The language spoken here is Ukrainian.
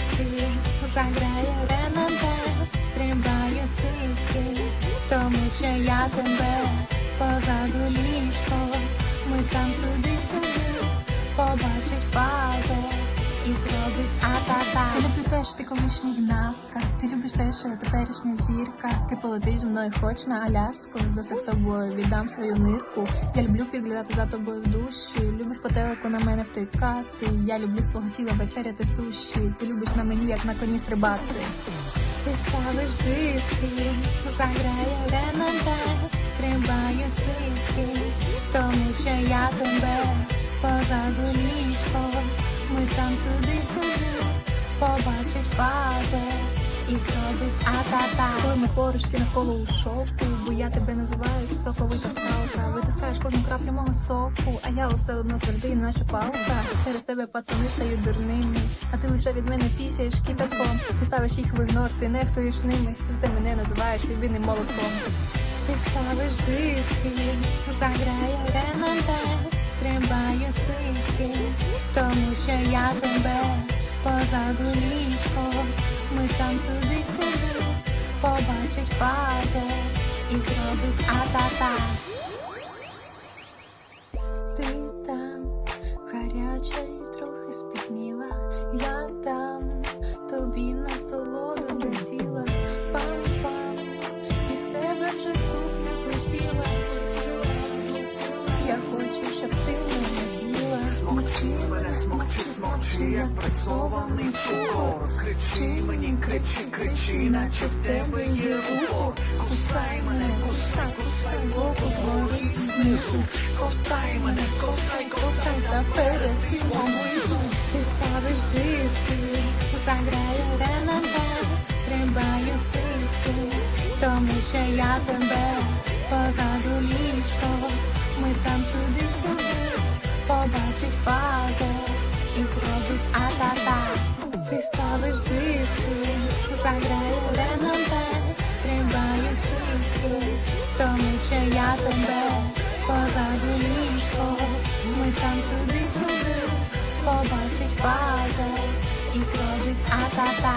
диски, заграє РНД, стрімбаю сиськи, тому що я тебе позаду ліжко, ми там туди-сюди, побачить пазо і зробить а-та-та. Ти колишня гімнастка, ти любиш те, що я теперішня зірка. Ти полетиш зі мною хоч на Аляску, за секс тобою віддам свою нирку. Я люблю підглядати за тобою в душі. Любиш по телеку на мене втикати. Я люблю з твого тіла вечеряти суші. Ти любиш на мені, як на коні стрибати. Ти ставиш диски, заграє РНД, стрибаю сиськи, тому що я тебе позаду ліжко, ми там туди-сюди, побачить фазу і зробить а-та-та. Коли ми поруч всі навколо у шоку, бо я тебе називаю соковита скалка. Витискаєш кожну краплю мого соку, а я усе одно твердий, наче палка. Через тебе пацани стають дурними, а ти лише від мене пісяєш кипятком. Ти ставиш їх в ігнор, ти нехтуєш ними, зате мене називаєш відбійним молотком. Ти ставиш диски, заграє РНД, стрибаю сиськи, тому що я тебе позаду ліжко, ми там туди-сюди, побачить фазу і зробить а-та-та. Смокчи мене, смокчи, смокчи, як пресований цукор. Кричи мені, кричи, кричи, наче в тебе є ухо. Кусай мене, кусай, кусай, збоку, згори знизу. Ковтай мене, ковтай, ковтай, та перед тим облизу. Ти ставиш диски, заграє РНД, стрибаю цицю, тому що я тебе позаду ліжко, ми там туди-сюди, побачить фазу і зробить а-та-та. Ти ставиш диски, заграє РНД, стрибаю сиськи, тому що я тебе позаду ліжко, ми там туди-сюди, побачить фазу і зробить а-та-та.